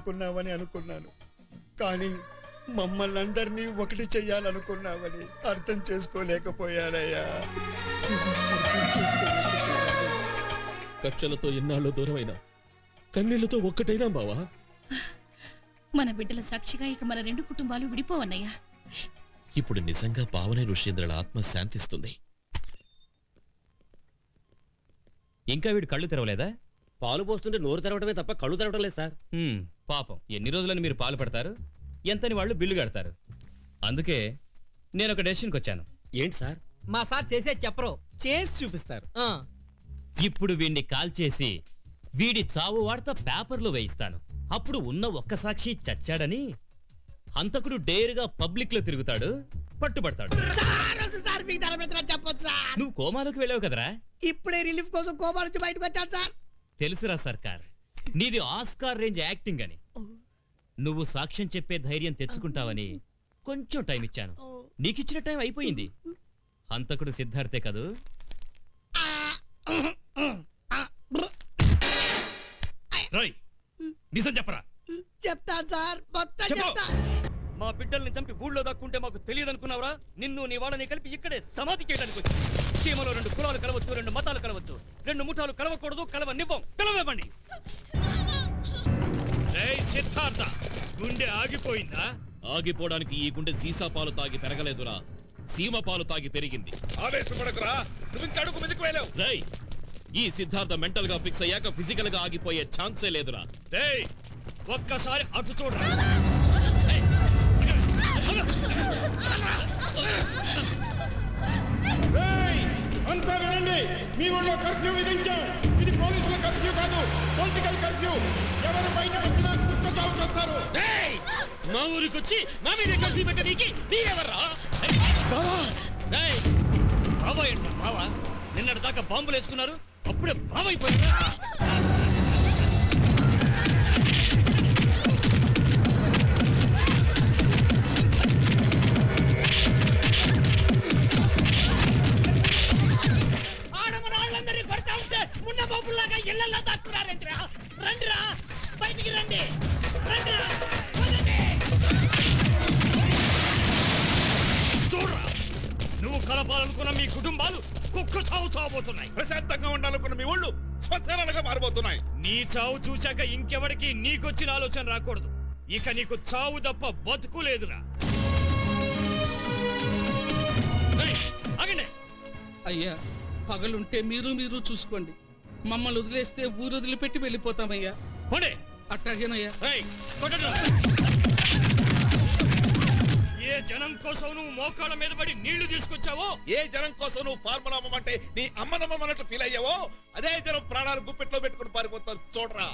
అనుకున్నావని అనుకున్నాను. కానీ మమ్మల్ని అందరినీ ఒకటి చెయ్యాలనుకున్నావని అర్థం చేసుకోలేకపోయానయ్యా. కక్షలతో ఎన్నాళ్ళు దూరమైనా కన్నీళ్ళతో ఒక్కటైనా బావా మన బిడ్డల సాక్షిగా ఇక మన రెండు కుటుంబాలు విడిపోవన్నయ్యా. ఇప్పుడు నిజంగా పావనే ఋషేంద్రుల ఆత్మ శాంతిస్తుంది. ఇంకా వీడు కళ్ళు తెరవలేదా? పాలు పోస్తుంటే నోరు తెరవడమే తప్ప కళ్ళు తెరవడం లేదు సార్. హ్మ్, పాపం. ఎన్ని రోజులని మీరు పాలు పడతారు? ఎంతని వాళ్ళు బిల్లు కడతారు? అందుకే నేను ఒక డెసిషన్కి వచ్చాను. ఏంటి సార్? మా సార్ చేసే చెప్పరు చేసి చూపిస్తారు. ఆ, ఇప్పుడు వీడిని కాల్ చేసి వీడి చావు వార్త పేపర్లో వేయిస్తాను. అప్పుడు ఉన్న ఒక్క సాక్షి చచ్చాడని హంతకుడు డేరుగా పబ్లిక్లో తిరుగుతాడు పట్టుబడతాడు. సార్ వద్దు సార్ మీకు తలపెత్తరా చెప్పొచ్చు సార్. నువ్వు కోమాలోకి వెళ్ళావు కదరా? ఇప్పుడే రిలీఫ్ కోసం కోపా నుంచి బయటకు వచ్చాను సార్. తెలుసురా సర్కార్. నీది ఆస్కార్ రేంజ్ యాక్టింగ్ అని. నువ్వు సాక్ష్యం చెప్పే ధైర్యం తెచ్చుకుంటావని కొంచెం టైం ఇచ్చాను. నీకిచ్చిన టైం అయిపోయింది. హంతకుడు సిద్ధార్థే కదూ? నిజం చెప్పరా? చెప్తాను సార్. మొత్తం. చెప్తా. మా బిడ్డల్ని చంపి ఊళ్ళో దక్కుంటే మాకు తెలియదు అనుకున్నావురా నిన్ను నీ వాళ్ళని కలిపి ఇక్కడే సమాధి చేయడానికి వచ్చి సీమలో రెండు కులాలు కలవచ్చు రెండు మతాలు కలవచ్చు. రెండు ముఠాలు కలవకూడదు కలవ నివ్వం కలవనివ్వండి సిద్ధార్థ గుండె ఆగిపోయిందా? ఆగిపోవడానికి ఈ గుండె సీసా పాలు తాగి పెరగలేదురా. సీమ పాలు తాగి పెరిగింది. ఆవేశపడకురా. నువ్వు ఇంకా అడుగు మీదకి వెళ్ళావు. రై ఈ సిద్ధార్థ మెంటల్గా ఫిక్స్ అయ్యాక ఫిజికల్గా ఆగిపోయే ఛాన్సే లేదురా. డేయ్ ఒక్కసారి అటు చూడరా. అంతా వినండి. మీ ఊళ్ళో కర్ఫ్యూ విధించాం. ఇది పోలీసుల కర్ఫ్యూ కాదు పొలిటికల్ కర్ఫ్యూ. ఎవరు బయట వచ్చినా కుక్క చావు చేస్తారు. మా ఊరికొచ్చి మా మీద కలిపి పెట్టడానికి మీరెవర్రా రేయ్, బావ! ఏంట్రా బావ? నిన్నటి దాకా బాంబులు వేసుకున్నారు అప్పుడే బావైపోయిందా బయటికి రండి. చూడరా నువ్వు కలపాలనుకున్న మీ కుటుంబాలు కుక్క చావు చావబోతున్నాయి. ప్రశాంతంగా ఉండాలనుకున్న మీ ఊళ్ళు శ్మశానాలుగా మారబోతున్నాయి. నీ చావు చూశాక ఇంకెవరికి నీకొచ్చిన ఆలోచన రాకూడదు. ఇక నీకు చావు తప్ప బతుకు లేదురా. అయ్యా పగలుంటే మీరు మీరు చూసుకోండి. మమ్మల్ని వదిలేస్తే ఊరు వదిలిపెట్టి వెళ్ళిపోతామయ్యా. పోనీ అట్టాగేనయ్యా. ఏ జనం కోసం నువ్వు మోకాళ్ళ మీద పడి నీళ్ళు తీసుకొచ్చావో? ఏ జనం కోసం నువ్వు ఫార్ములా అమ్మమంటే నీ అమ్మనమ్మన్నట్టు ఫీల్ అయ్యావో? అదే జనం ప్రాణాలు గుప్పెట్లో పెట్టుకుని పారిపోతారు. చూడరా.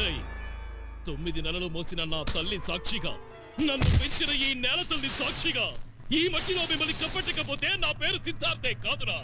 ఏయ్, తొమ్మిది నెలలు మోసిన నా తల్లి సాక్షిగా నన్ను పెంచిన ఈ నేల తల్లి సాక్షిగా. ఈ మట్టిలో మిమ్మల్ని కప్పట్టకపోతే నా పేరు సిద్ధార్థే కాదురా.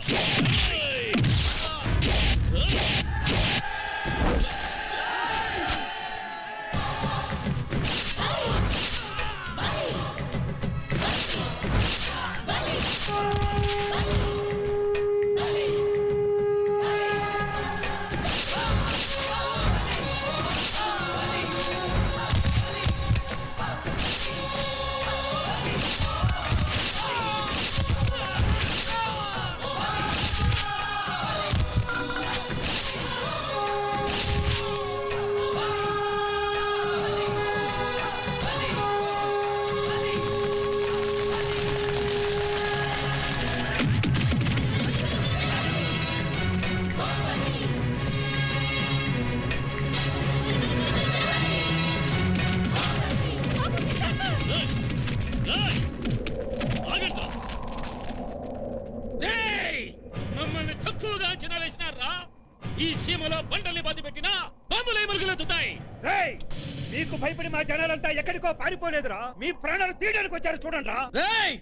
భయపడి మా జనాలంతా ఎక్కడికో పారిపోలేదురా. మీ ప్రాణాలు తీయడానికి వచ్చారు చూడండి రేయ్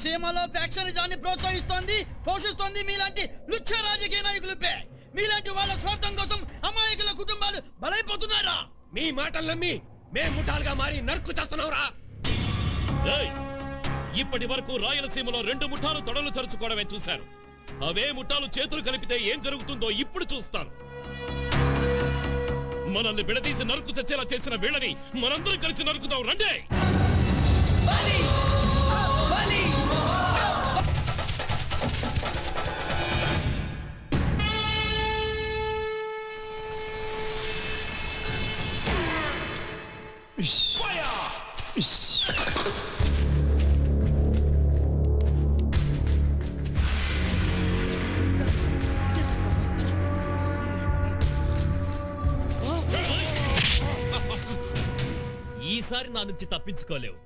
సీమలో ఫ్యాక్షనిజాన్ని ప్రోత్సహిస్తోంది పోషిస్తోంది మీలాంటి లుచ్చ రాజకీయ నాయకులపై మీలాంటి వాళ్ళ స్వార్థం కోసం అమాయకుల కుటుంబాలు బలైపోతున్నారా మీ మాటలు నమ్మి మేం ముఠాలుగా మారి నరుకు చేస్తున్నావురా! ఇప్పటి వరకు రాయలసీమలో రెండు ముఠాలు తొడలు చరుచుకోవడమే చూశారు అవే ముఠాలు చేతులు కలిపితే ఏం జరుగుతుందో ఇప్పుడు చూస్తాను. మనల్ని విడదీసి నరుకు తెచ్చేలా చేసిన వీళ్ళని మనందరం కలిసి నరుకుదాం రండి! ఈసారి నా నుంచి తప్పించుకోలేవు.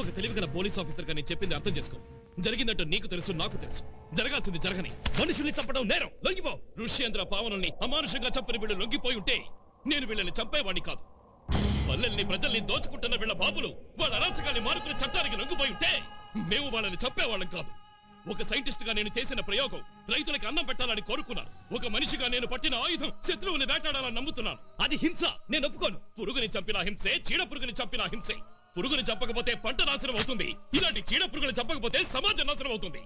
ఒక తెలివిగల పోలీస్ ఆఫీసర్గా నేను చెప్పింది అర్థం చేసుకో. జరిగిందంటూ నీకు తెలుసు నాకు తెలుసు. జరగాల్సింది జరగని. మనుషుల్ని చంపడం నేరం. లొంగిపో. ఋష్యేంద్ర పావనుల్ని అమానుషంగా చంపిన వీళ్ళు లొంగిపోయి ఉంటే నేను వీళ్ళని చంపేవాడిని కాదు. పల్లెల్ని ప్రజల్ని దోచుకుంటున్న వీళ్ళ బాబులు వాళ్ళ అరాచకాన్ని మారుతున్న చట్టానికి లొంగిపోయి ఉంటే మేము వాళ్ళని చంపేవాళ్ళం కాదు. ఒక సైంటిస్ట్గా నేను చేసిన ప్రయోగం రైతులకు అన్నం పెట్టాలని కోరుకున్నాను. ఒక మనిషిగా నేను పట్టిన ఆయుధం శత్రువుని వేటాడాలని నమ్ముతున్నాను. అది హింస. నేను ఒప్పుకోను. పురుగుని చంపిన హింసే చీడ పురుగుని చంపిన హింసే. పురుగుని చంపకపోతే పంట నాశనం అవుతుంది. ఇలాంటి చీడ పురుగుని చంపకపోతే సమాజం నాశనం అవుతుంది.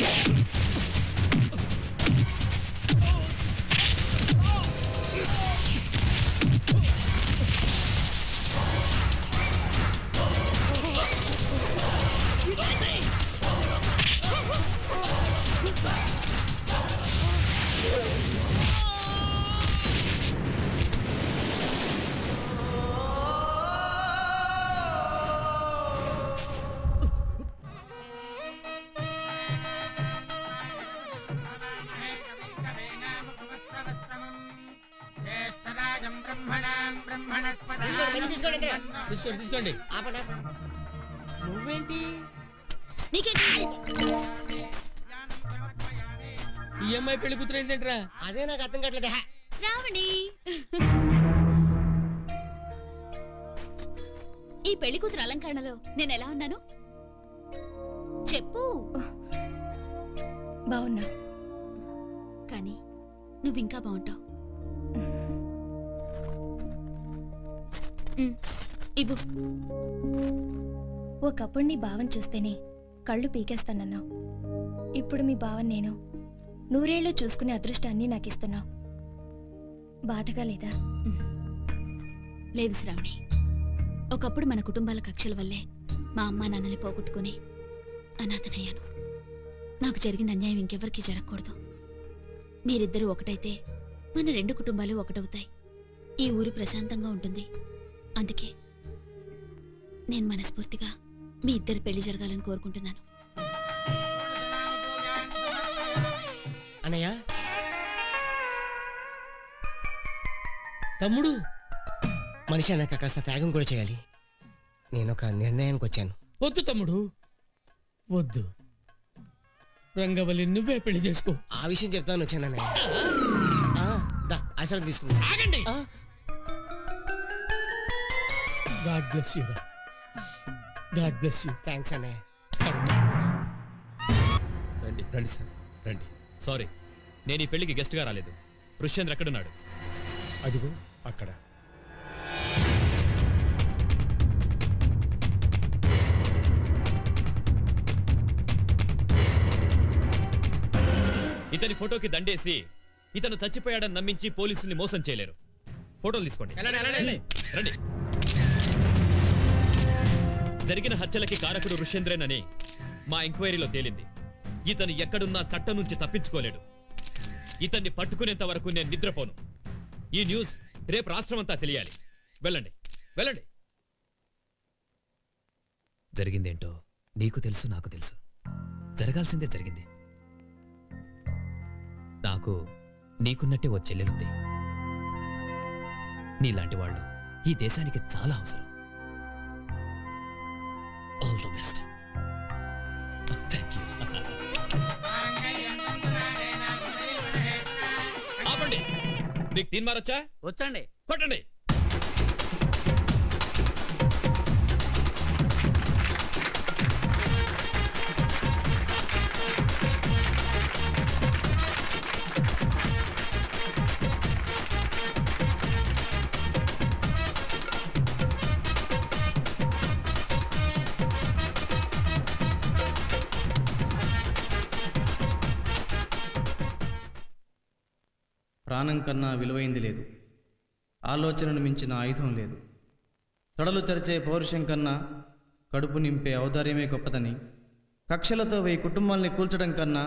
Yeah. తీసుకోండి తీసుకోండి నువ్వేంటి? ఈ అమ్మాయి పెళ్ళి కూతురు ఏంటంట్రా? అదే నాకు అర్థం కావట్లేదు. శ్రావణి ఈ పెళ్ళి కూతురు అలంకరణలో నేను ఎలా ఉన్నాను? చెప్పు. బాగున్నా. కానీ నువ్వు ఇంకా బాగుంటావు. ఇవ్వు. ఒకప్పుడు నీ భావం చూస్తేనే కళ్ళు పీకేస్తానన్నావు ఇప్పుడు మీ భావం నేను నూరేళ్ళు చూసుకునే అదృష్టాన్ని నాకు ఇస్తున్నావు బాధగా లేదా? లేదు శ్రావణి. ఒకప్పుడు మన కుటుంబాల కక్షల వల్లే మా అమ్మా నాన్నని పోగొట్టుకుని అనాథనయ్యాను. నాకు జరిగిన అన్యాయం ఇంకెవరికీ జరగకూడదు. మీరిద్దరూ ఒకటైతే మన రెండు కుటుంబాలు ఒకటవుతాయి. ఈ ఊరు ప్రశాంతంగా ఉంటుంది. అందుకే నేను మనస్ఫూర్తిగా మీ ఇద్దరి పెళ్ళి జరగాలని కోరుకుంటున్నాను. అన్నయ్య? తమ్ముడు! మనిషి అన్నాక కాస్త త్యాగం కూడా చేయాలి. నేను ఒక నిర్ణయానికి వచ్చాను. వద్దు తమ్ముడు. వద్దు. రంగవల్లి నువ్వే పెళ్ళి చేసుకో. ఆ విషయం చెప్తాను వచ్చాను అన్నయ్య. ఆ, దా, ఆశీర్వాదం ఆగండి. ఆ. God bless you God bless you thanks అన్నయ్య రండి రండి సార్ రండి. సారీ నేను ఈ పెళ్ళికి గెస్ట్గా రాలేదు. ఋష్యేంద్ర ఎక్కడున్నాడు? అదిగో అక్కడ. ఇతని ఫోటోకి దండేసి ఇతను చచ్చిపోయాడని నమ్మించి పోలీసుల్ని మోసం చేయలేరు. ఫోటోలు తీసుకోండి. రండి. జరిగిన హత్యలకి కారకుడు ఋషేంద్రేనని మా ఎంక్వైరీలో తేలింది. ఇతను ఎక్కడున్నా చట్టం నుంచి తప్పించుకోలేడు. ఇతన్ని పట్టుకునేంత వరకు నేను నిద్రపోను. ఈ న్యూస్ రేపు రాష్ట్రమంతా తెలియాలి. వెళ్ళండి. వెళ్ళండి. జరిగిందేంటో నీకు తెలుసు నాకు తెలుసు. జరగాల్సిందే జరిగింది. నాకు నీకున్నట్టే ఓ చెల్లెలుంది. నీలాంటి వాళ్ళు ఈ దేశానికి చాలా అవసరం. All the best thank you ఆపండి. మీకు తీన్మారొచ్చా వచ్చండి. కొట్టండి. ప్రాణం కన్నా విలువైంది లేదు. ఆలోచనను మించిన ఆయుధం లేదు. తొడలు చరిచే పౌరుషం కన్నా కడుపు నింపే ఔదార్యమే గొప్పదని కక్షలతో వెయ్యి కుటుంబాల్ని కూల్చడం కన్నా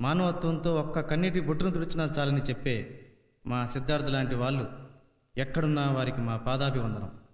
మానవత్వంతో ఒక్క కన్నీటి బొట్టును తుడిచినా చాలని చెప్పే మా సిద్ధార్థ లాంటి వాళ్ళు ఎక్కడున్నా వారికి మా పాదాభివందనం.